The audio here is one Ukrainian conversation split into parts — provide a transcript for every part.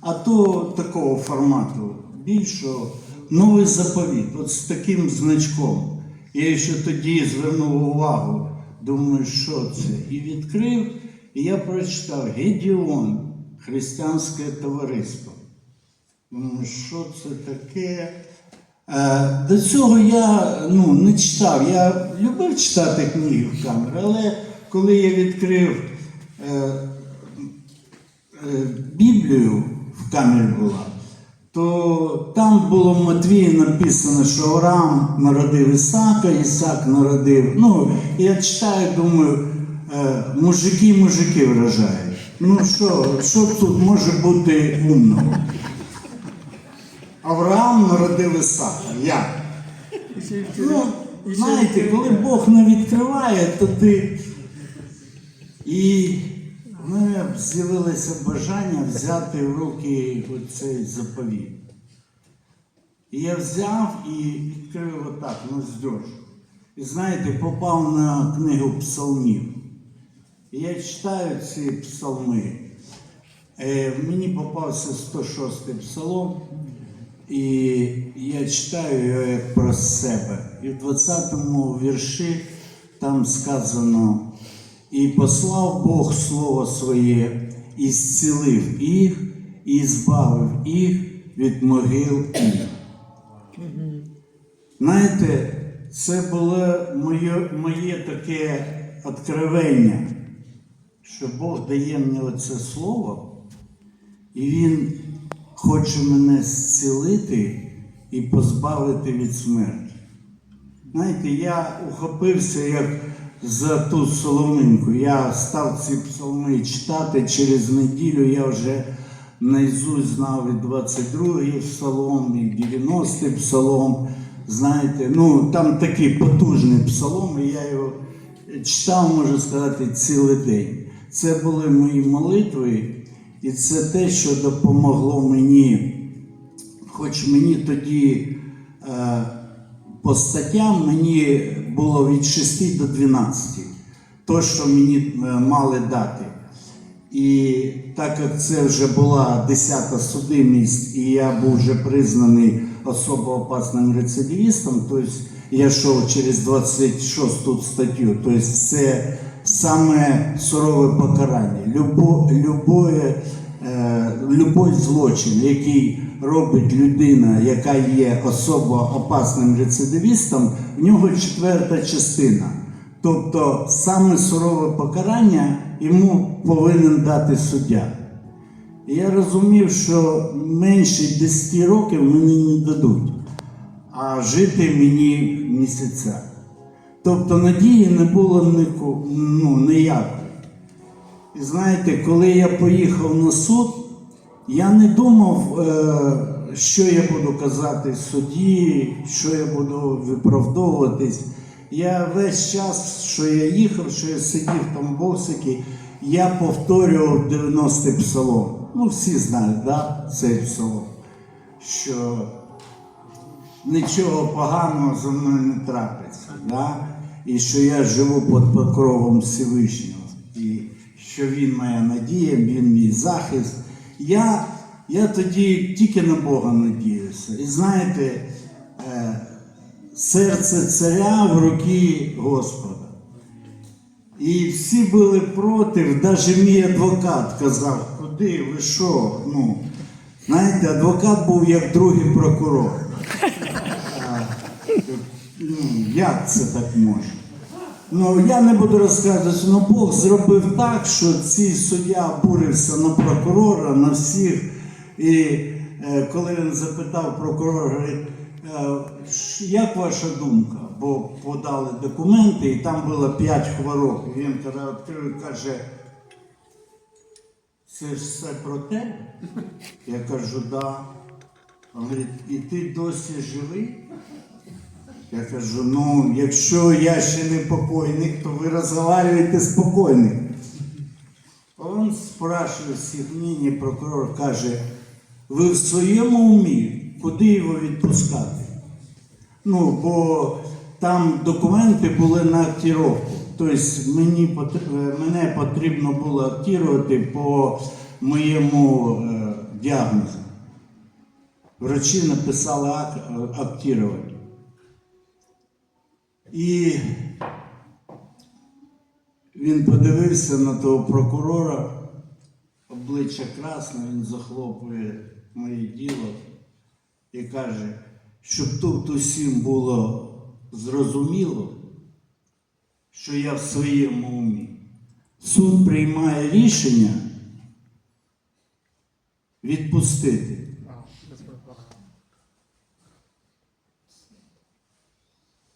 а то такого формату більшого. Новий заповіт, от з таким значком. Я ще тоді звернув увагу, думаю, що це? І відкрив, і я прочитав Гедіон, християнське товариство. Думаю, що це таке? Е, До цього я ну, не читав. Я любив читати книги в камеру, але коли я відкрив е, е, Біблію камері була, то там було в Матвії написано, що Авраам народив Ісака, Ісак народив. Ну, я читаю, думаю, е, мужики мужики вражають. Ну що, що тут може бути умного? Авраам народив Ісака. Як? Ну, знаєте, коли Бог не відкриває, то ти. І мене з'явилося бажання взяти в руки оцей заповіт. І я взяв і відкрив отак, на здорож. І знаєте, попав на книгу псалмів. І я читаю ці псалми. Е, мені попався 106 псалом, і я читаю його як про себе. І в 20-му вірші там сказано: і послав Бог Слово Своє, і зцілив їх, і збавив їх від могил їх. Знаєте, це було моє, моє таке откровення, що Бог дає мені оце слово, і Він хоче мене зцілити і позбавити від смерті. Знаєте, я ухопився як за ту соломинку. Я став ці псалми читати через неділю. Я вже наизусть знав і 22-й псалом, і 90-й псалом. Знаєте, ну там такий потужний псалом, і я його читав, можу сказати, цілий день. Це були мої молитви, і це те, що допомогло мені, хоч мені тоді. Е, по статтям мені було від 6 до 12, то, що мені е, мали дати. І так як це вже була 10-та судимість, і я був вже признаний особо опасним рецидивістом, тобто я йшов через 26 статтю, тобто це саме сурове покарання. Любо, любое, любой злочин, який робить людина, яка є особо опасним рецидивістом, в нього четверта частина. Тобто саме сурове покарання йому повинен дати суддя. Я розумів, що менше 10 років мені не дадуть, а жити мені місяця. Тобто надії не було ну, ніякої. Знаєте, коли я поїхав на суд, я не думав, е, що я буду казати судді, що я буду виправдовуватись. Я весь час, що я їхав, що я сидів там в боксикі, я повторював 90-й псалом. Ну, всі знають, да, цей псалом, що нічого поганого за мною не трапиться. Да? І що я живу під покровом Всевишнього. Що він моя надія, він мій захист. Я, я тоді тільки на Бога надіюся. І знаєте, е, серце царя в руки Господа. І всі були проти, навіть мій адвокат казав, куди ви що? Ну, знаєте, адвокат був як другий прокурор. Ну, як це так може? Ну, я не буду розказувати, але Бог зробив так, що цей суддя бурився на прокурора, на всіх. І е, коли він запитав прокурора, говорить, е, як ваша думка? Бо подали документи, і там було п'ять хвороб. І він коли відкрив, каже, це ж все про тебе? Я кажу, да. Він говорить, і ти досі живий? Я кажу, ну, якщо я ще не покойник, то ви розговорюєте з покойником. Он спрашиває всіх нині, прокурор каже, ви в своєму умі, куди його відпускати? Ну, бо там документи були на актіровку. Тобто мені, е, мене потрібно було актувати по моєму е, діагнозу. Врачі написали ак, актірувати. І він подивився на того прокурора, обличчя красне, він захлопує моє діло і каже, щоб тут усім було зрозуміло, що я в своєму умі. Суд приймає рішення відпустити.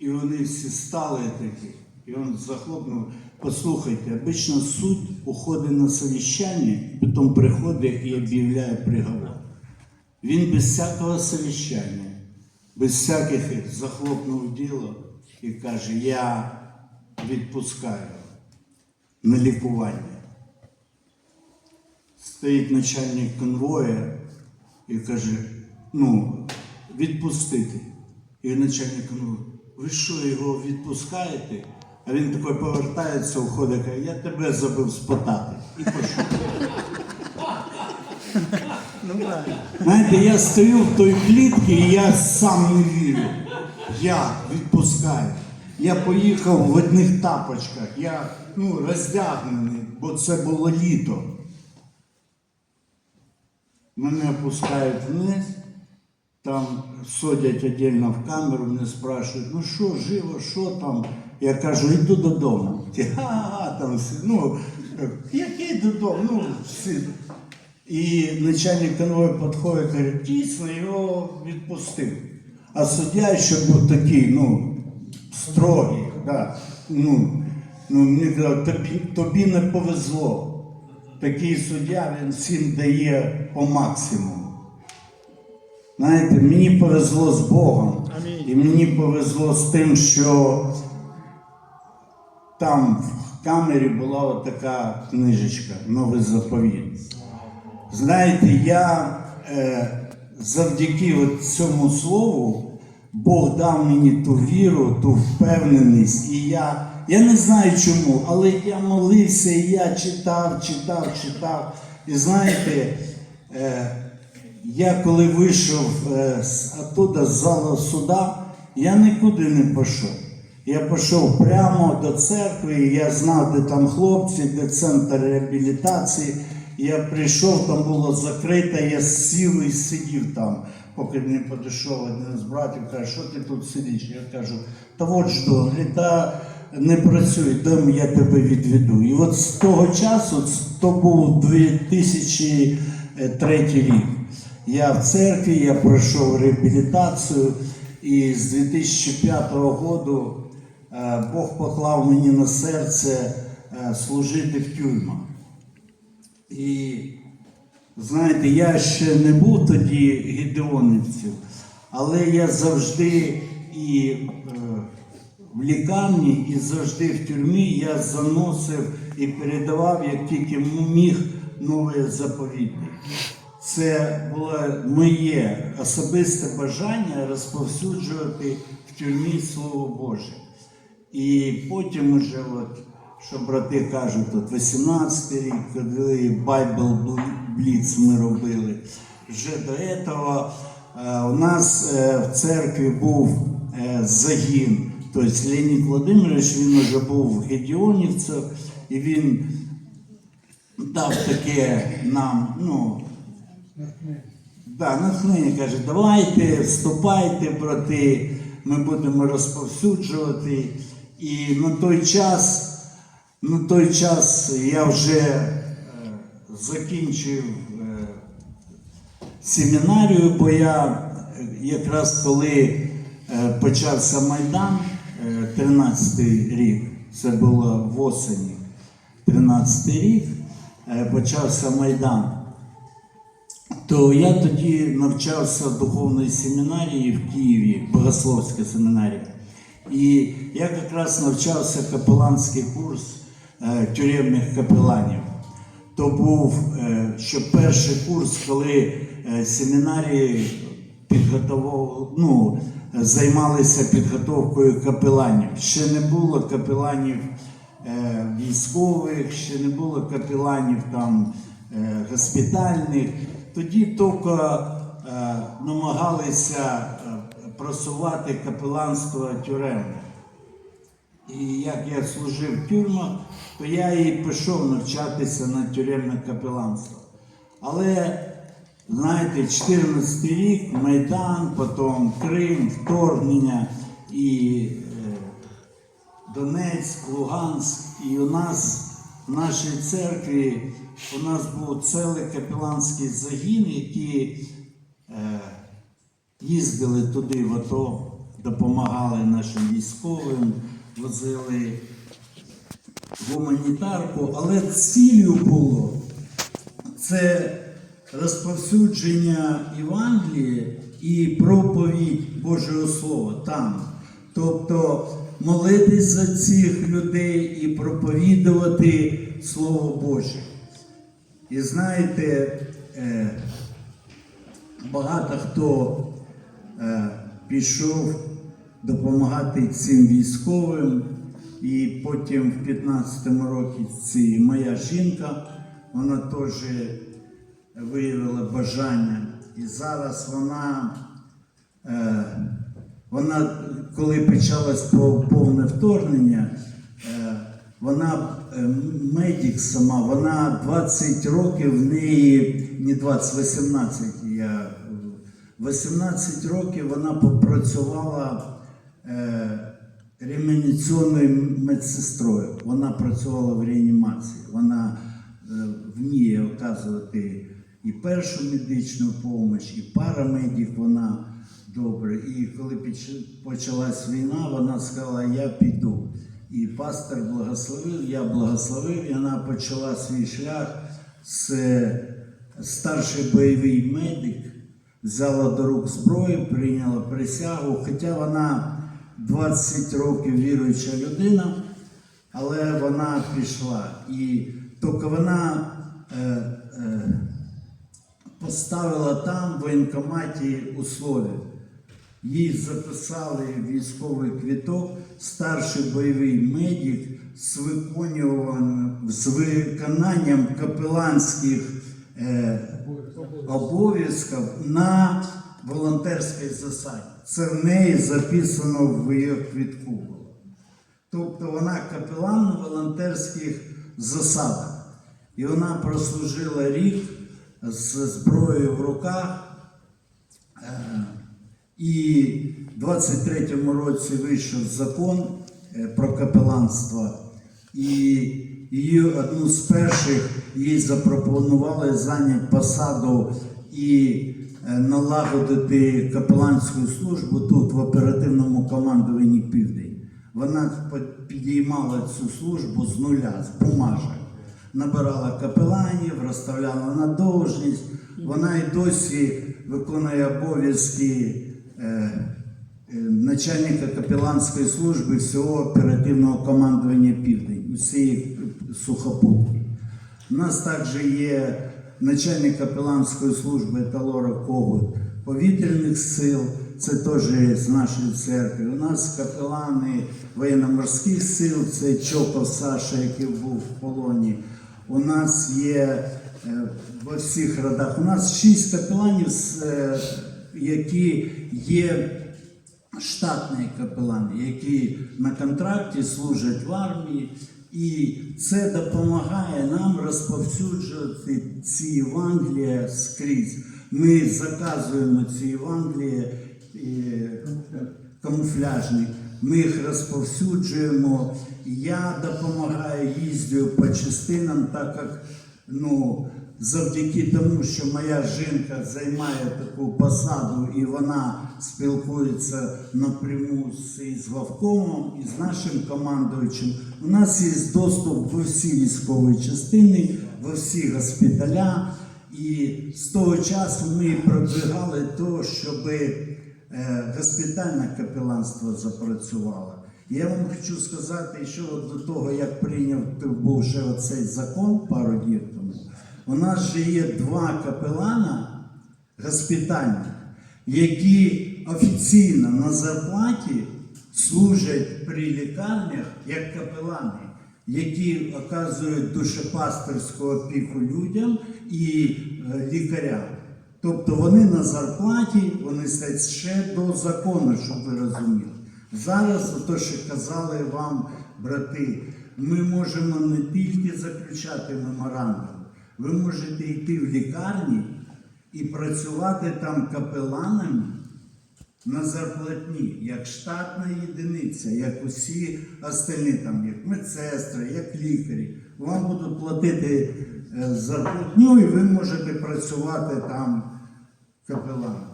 І вони всі стали такі. І він захлопнув. Послухайте, обично суд уходить на совіщання, потім приходить і об'являє приговор. Він без всякого совіщання, без всяких захлопнув діло і каже, я відпускаю на лікування. Стоїть начальник конвоя і каже, ну, відпустити. І начальник конвою, ви що, його відпускаєте? А він такий повертається, уходить, каже, я тебе забив спитати. І пішов. Знаєте, я стою в той клітці і я сам не вірю. Я відпускаю. Я поїхав в одних тапочках, я ну, роздягнений, бо це було літо. Мене опускають вниз, там садять віддільно в камеру, мене спрашують, ну що, живо, що там? Я кажу, йду додому. Ті, га там ну, який додому? Ну, всі. І начальник конвою підходить, каже, дійсно його відпустив. А суддя ще був такий, ну, строгий, да. ну, ну, мені казав, тобі, тобі не повезло. Такий суддя він всім дає по максимуму. Знаєте, мені повезло з Богом. І мені повезло з тим, що там в камері була така книжечка Новий заповіт. Знаєте, я е, завдяки цьому слову Бог дав мені ту віру, ту впевненість. І я, я не знаю чому, але я молився, і я читав, читав, читав. І знаєте, е, я коли вийшов е, з оттуда, з залу суда, я нікуди не пішов. Я пішов прямо до церкви, я знав, де там хлопці, де центр реабілітації. Я прийшов, там було закрито, я сів і сидів там, поки не підійшов один з братів, каже, що ти тут сидиш? Я кажу, та от жду. Він говорить, та не працюй, дам я тебе відведу. І от з того часу, то був 2003 рік. Я в церкві, я пройшов реабілітацію, і з 2005 року е, Бог поклав мені на серце е, служити в тюрмах. І знаєте, я ще не був тоді гідеонівців, але я завжди і е, в лікарні, і завжди в тюрмі я заносив і передавав, як тільки міг, нове заповідник. Це було моє особисте бажання розповсюджувати в тюрмі Слово Боже. І потім уже, от, що брати кажуть, от 18 рік, коли Bible Blitz ми робили. Вже до цього е, у нас е, в церкві був е, загін. Тобто Леонід Володимирович, він вже був в Гедіонівцях, і він дав таке нам, ну, Да, натхнення каже, давайте, вступайте, брати, ми будемо розповсюджувати. І на той час, на той час я вже е, закінчив е, семінарію, бо я е, якраз коли е, почався Майдан, е, 13-й рік, це було в осені, 13-й рік, е, почався Майдан то я тоді навчався в духовній семінарії в Києві, Богословська семінарія. І я якраз навчався капеланський курс е, тюремних капеланів. То був е, що перший курс, коли е, семінарії підготовували, ну, займалися підготовкою капеланів. Ще не було капеланів е, військових, ще не було капеланів там е, госпітальних. Тоді тільки е, намагалися е, просувати капеланство тюремне. І як я служив в тюрмах, то я і пішов навчатися на тюремне капеланство. Але, знаєте, 14 рік, Майдан, потім Крим, вторгнення і е, Донецьк, Луганськ. І у нас в нашій церкві у нас був цілий капеланський загін, які е, їздили туди в АТО, допомагали нашим військовим, возили гуманітарку, але ціллю було це розповсюдження Євангелія і проповідь Божого Слова там. Тобто молитись за цих людей і проповідувати Слово Боже. І знаєте, е, багато хто е, пішов допомагати цим військовим. І потім в 15-му році моя жінка, вона теж виявила бажання. І зараз вона, е, вона коли почалось повне вторгнення, вона е, медик сама, вона 20 років в неї, не 20, 18, я, е, 18 років вона попрацювала е, реанімаційною медсестрою. Вона працювала в реанімації. Вона е, вміє оказувати і першу медичну допомогу, і парамедик вона добре. І коли почалась війна, вона сказала, я піду. І пастор благословив, я благословив, і вона почала свій шлях з старший бойовий медик, взяла до рук зброю, прийняла присягу, хоча вона 20 років віруюча людина, але вона пішла. І тільки вона е, е, поставила там в воєнкоматі условия. Їй записали військовий квіток, старший бойовий медик з виконанням капеланських е, обов'язків на волонтерській засаді. Це в неї записано в її квітку. Тобто вона капелан на волонтерських засадах. І вона прослужила рік з зброєю в руках. Е, І в 23-му році вийшов закон е, про капеланство. І її одну з перших їй запропонували зайняти посаду і е, налагодити капеланську службу тут в оперативному командуванні Південь. Вона підіймала цю службу з нуля, з бумажок. Набирала капеланів, розставляла на должність. Вона і досі виконує обов'язки начальника капеланської служби всього оперативного командування Південь, усієї сухопутки. У нас також є начальник капеланської служби Талора Когут повітряних сил, це теж з нашої церкви. У нас капелани воєнно-морських сил, це Чопов Саша, який був в полоні. У нас є е, во всіх родах. У нас шість капеланів, з, е, які є штатні капелани, які на контракті служать в армії, і це допомагає нам розповсюджувати ці Євангелія скрізь. Ми заказуємо ці Євангелія е, камуфляжні, ми їх розповсюджуємо. Я допомагаю, їздю по частинам, так як ну, завдяки тому, що моя жінка займає таку посаду і вона спілкується напряму з, із Вовкомом і з нашим командуючим. У нас є доступ в усі військові частини, в всі госпіталя. І з того часу ми продвигали то, щоб е, госпітальне капеланство запрацювало. Я вам хочу сказати, що до того, як прийняв був вже оцей закон пару днів тому, у нас же є два капелана госпітальні, які офіційно на зарплаті служать при лікарнях як капелани, які оказують душепастерську опіку людям і е, лікарям. Тобто вони на зарплаті, вони стоять ще до закону, щоб ви розуміли. Зараз, то, що казали вам, брати, ми можемо не тільки заключати меморандум, ви можете йти в лікарні і працювати там капеланами на зарплатні, як штатна єдиниця, як усі остальні, там, як медсестри, як лікарі. Вам будуть платити е, зарплатню, і ви можете працювати там капеланом.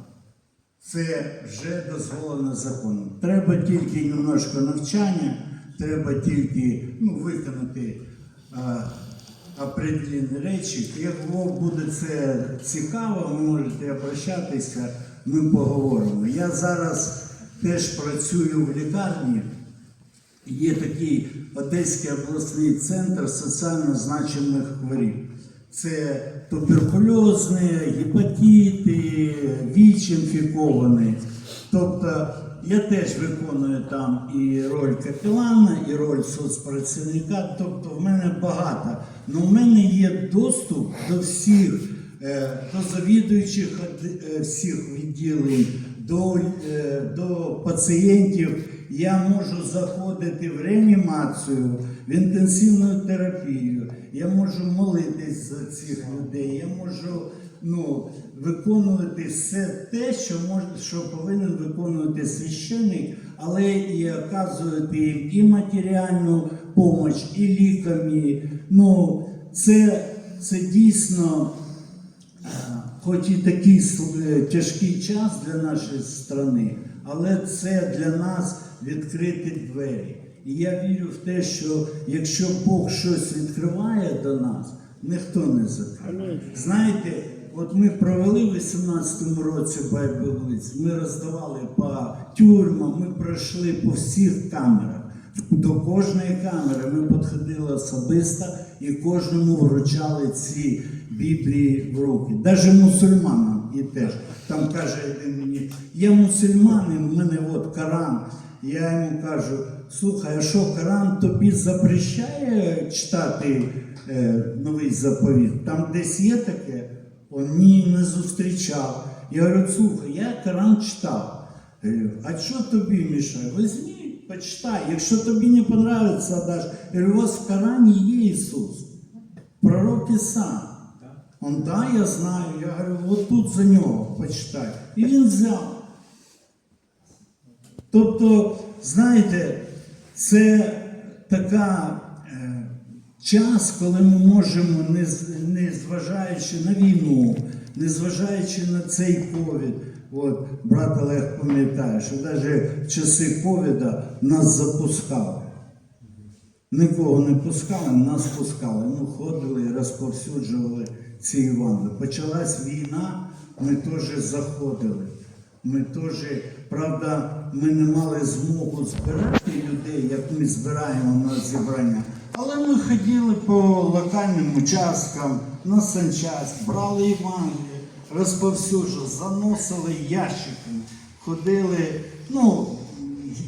Це вже дозволено законом. Треба тільки немножко навчання, треба тільки ну, виконати а, определені речі. Якщо буде це цікаво, ви можете обращатися, ми поговоримо. Я зараз теж працюю в лікарні. Є такий Одеський обласний центр соціально значених хворіб. Це туберкульозні, гепатити, ВІЧ інфіковані. Тобто я теж виконую там і роль капелана, і роль соцпрацівника. Тобто в мене багато. Ну, в мене є доступ до всіх, е, до завідуючих е, всіх відділень, до, е, до пацієнтів. Я можу заходити в реанімацію, в інтенсивну терапію. Я можу молитись за цих людей. Я можу ну, виконувати все те, що мож, що повинен виконувати священник, але і оказувати їм і матеріальну допомогу, і ліками. Ну, це, це дійсно. Е, Хоч і такий е, тяжкий час для нашої країни, але це для нас відкриті двері. І я вірю в те, що якщо Бог щось відкриває до нас, ніхто не закриє. Знаєте, от ми провели в 18-му році Байбелиць, ми роздавали по тюрмам, ми пройшли по всіх камерах. До кожної камери ми підходили особисто і кожному вручали ці Біблії в руки. Навіть мусульманам і теж. Там каже один мені, я мусульманин, в мене от Коран. Я йому кажу, слухай, а що Коран тобі запрещає читати е, новий заповіт? Там десь є таке? Он ні, не зустрічав. Я говорю, слухай, я Коран читав. Я говорю, а що тобі мішає? Візьми, почитай. Якщо тобі не подобається, даш. Я говорю, у вас в Корані є Ісус. Пророк Іса. Он, да, я знаю. Я говорю, от тут за нього почитай. І він взяв. Тобто, знаєте, це така е, час, коли ми можемо, не, зважаючи на війну, не зважаючи на цей ковід, от брат Олег пам'ятає, що навіть в часи ковіда нас запускали. Нікого не пускали, нас пускали. Ну, ходили, і розповсюджували ці Івани. Почалась війна, ми теж заходили. Ми теж, правда, ми не мали змогу збирати людей, як ми збираємо на зібрання. Але ми ходили по локальним участкам, на санчасть, брали Євангеліє, розповсюджували, заносили ящиками, ходили, ну,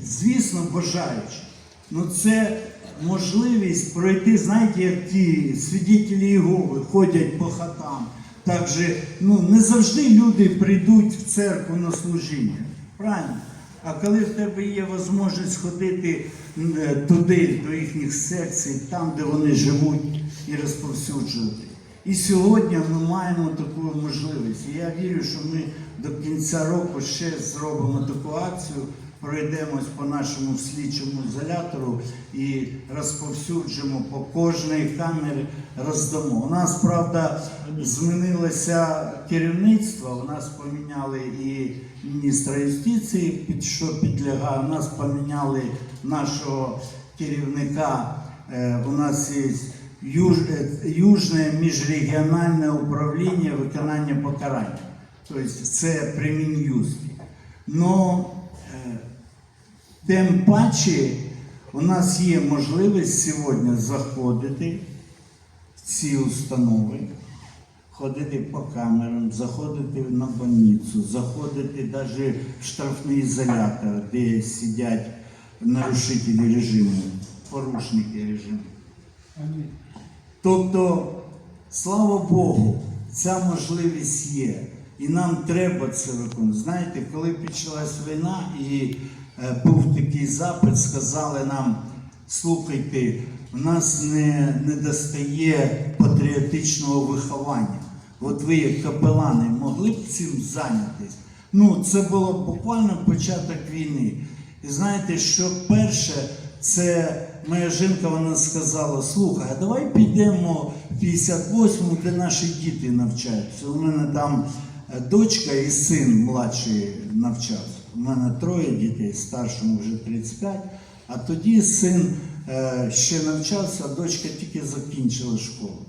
звісно, бажаючи. Ну це можливість пройти, знаєте, як ті свідетелі Єгови ходять по хатам. Так же, ну, не завжди люди прийдуть в церкву на служіння. Правильно? А коли в тебе є можливість ходити е, туди, до їхніх секцій, там, де вони живуть, і розповсюджувати. І сьогодні ми маємо таку можливість. І я вірю, що ми до кінця року ще зробимо таку акцію, пройдемось по нашому слідчому ізолятору і розповсюджимо по кожній камері, роздамо. У нас, правда, змінилося керівництво, у нас поміняли і міністра юстиції, під що підлягає, нас поміняли нашого керівника. Е, У нас є Юж, е, Южне міжрегіональне управління виконання покарання. Тобто це при Мін'юсті. Но е, тим паче у нас є можливість сьогодні заходити в ці установи, ходити по камерам, заходити на больницю, заходити навіть в штрафний ізолятор, де сидять нарушителі режиму, порушники режиму. Тобто, слава Богу, ця можливість є. і нам треба це виконувати. Знаєте, коли почалась війна і е, був такий запит, сказали нам, слухайте, у нас не, не достає патріотичного виховання. От ви, як капелани, могли б цим зайнятися? Ну, це було буквально початок війни. І знаєте, що перше, це моя жінка вона сказала: слухай, а давай підемо в 58-му, де наші діти навчаються. У мене там е, дочка і син младший навчався. У мене троє дітей, старшому вже 35, а тоді син е, ще навчався, а дочка тільки закінчила школу.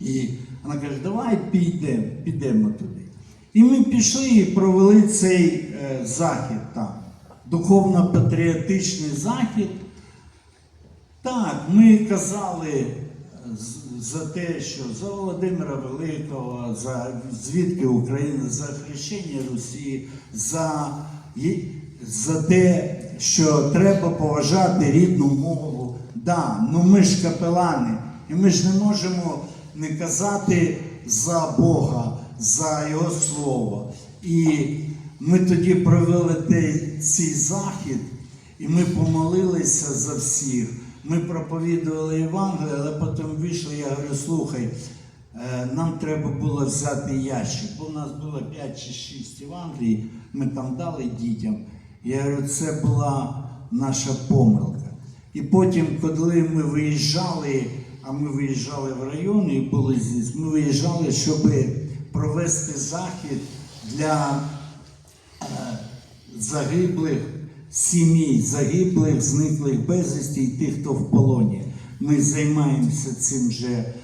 І вона каже, давай підемо, підемо туди. І ми пішли і провели цей е, захід там. Духовно-патріотичний захід. Так, ми казали е, за те, що за Володимира Великого, за звідки Україна, за хрещення Русі, за, за те, що треба поважати рідну мову. Да, ну ми ж капелани, і ми ж не можемо не казати за Бога, за Його Слово. І ми тоді провели цей захід, і ми помолилися за всіх. Ми проповідували Євангеліє, але потім вийшли, я говорю, слухай, е, нам треба було взяти ящик, бо у нас було 5 чи 6 Євангелій, ми там дали дітям. Я говорю, це була наша помилка. І потім, коли ми виїжджали, а ми виїжджали в район і були здесь, ми виїжджали, щоб провести захід для е, загиблих сімей, загиблих, зниклих безвісті і тих, хто в полоні. Ми займаємося цим вже е,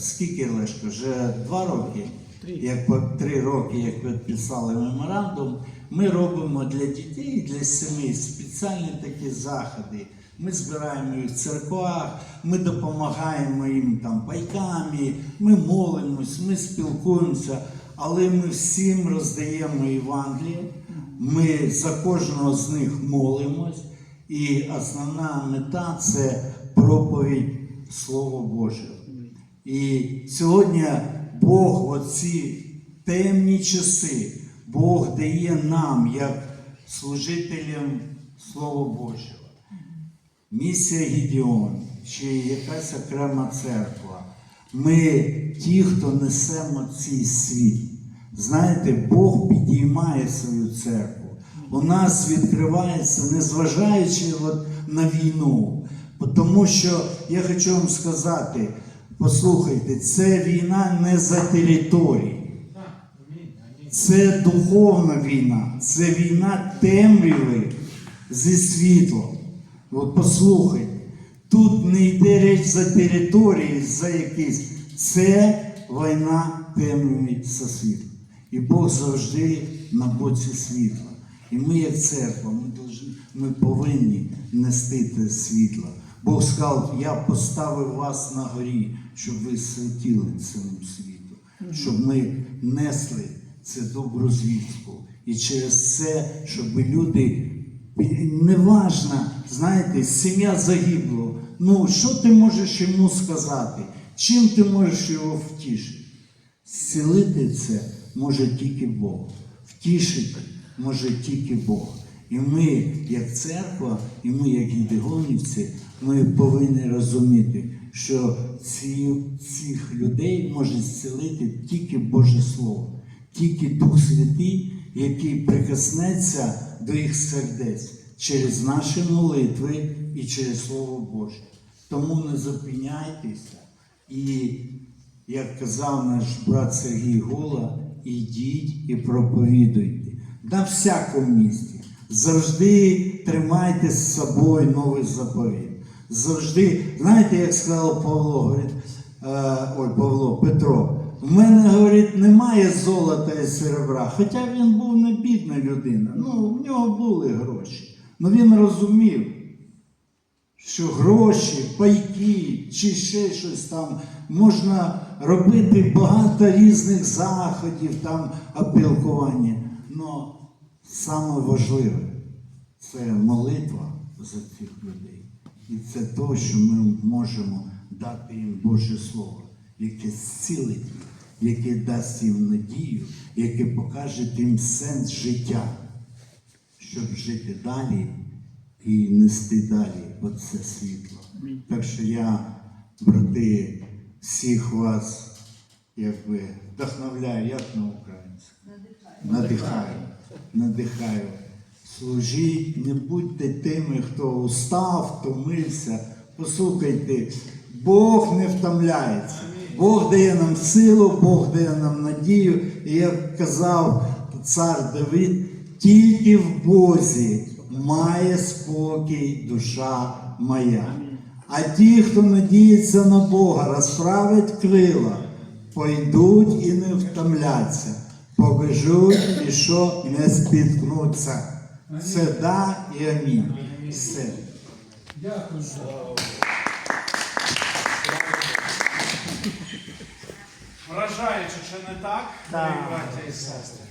скільки Лешко? Вже два роки. Як по- три роки, як підписали меморандум, ми робимо для дітей для сімей спеціальні такі заходи. Ми збираємо їх в церквах, ми допомагаємо їм там пайками, ми молимось, ми спілкуємося, але ми всім роздаємо Євангеліє. Ми за кожного з них молимось, і основна мета це проповідь Слова Божого. І сьогодні Бог в оці темні часи, Бог дає нам, як служителям Слова Божого. Місія Гідіон чи якась окрема церква. Ми ті, хто несемо цей світ. Знаєте, Бог підіймає свою церкву. У нас відкривається, незважаючи от на війну. Тому що я хочу вам сказати, послухайте, це війна не за території. Це духовна війна, це війна темряви зі світлом. От послухайте, тут не йде реч за території, за якісь. Це війна темряви за світлом. І Бог завжди на боці світла. І ми, як церква, ми, должны, ми повинні нести те світло. Бог сказав, я поставив вас на горі, щоб ви світили цьому світу, щоб ми несли це добру звістку. І через це, щоб люди, неважно, знаєте, сім'я загиблого, ну що ти можеш йому сказати? Чим ти можеш його втішити? Зцілити це може тільки Бог. Втішити може тільки Бог. І ми, як церква, і ми, як ідегонівці, ми повинні розуміти, що ці, цих людей може зцілити тільки Боже Слово, тільки Дух Святий, який прикоснеться до їх сердець через наші молитви і через Слово Боже. Тому не зупиняйтеся і як казав наш брат Сергій Гола, ідіть і проповідуйте на всякому місці. Завжди тримайте з собою новий заповіт. Завжди, знаєте, як сказав Павло, говорить, е, ой, Павло, Петро, в мене, говорить, немає золота і серебра. Хоча він був не бідна людина. Ну, в нього були гроші. Ну він розумів, що гроші, пайки чи ще щось там можна робити багато різних заходів, там опілкування. Но саме важливе це молитва за цих людей. І це те, що ми можемо дати їм Боже Слово, яке зцілить їх яке дасть їм надію, яке покаже їм сенс життя, щоб жити далі і нести далі оце світло. Так що я, брати, всіх вас якби вдохновляю, як на українську. Надихаю. Надихаю. Служіть, не будьте тими, хто устав, втомився. Послухайте, Бог не втомляється. Бог дає нам силу, Бог дає нам надію. І як казав цар Давид, тільки в Бозі має спокій душа моя. А ті, хто надіється на Бога, розправить крила, пойдуть і не втомляться, побежуть і що не спіткнуться. Це да і амінь. Все. Дякую. вражаюче, чи не так, мої браття і сестри?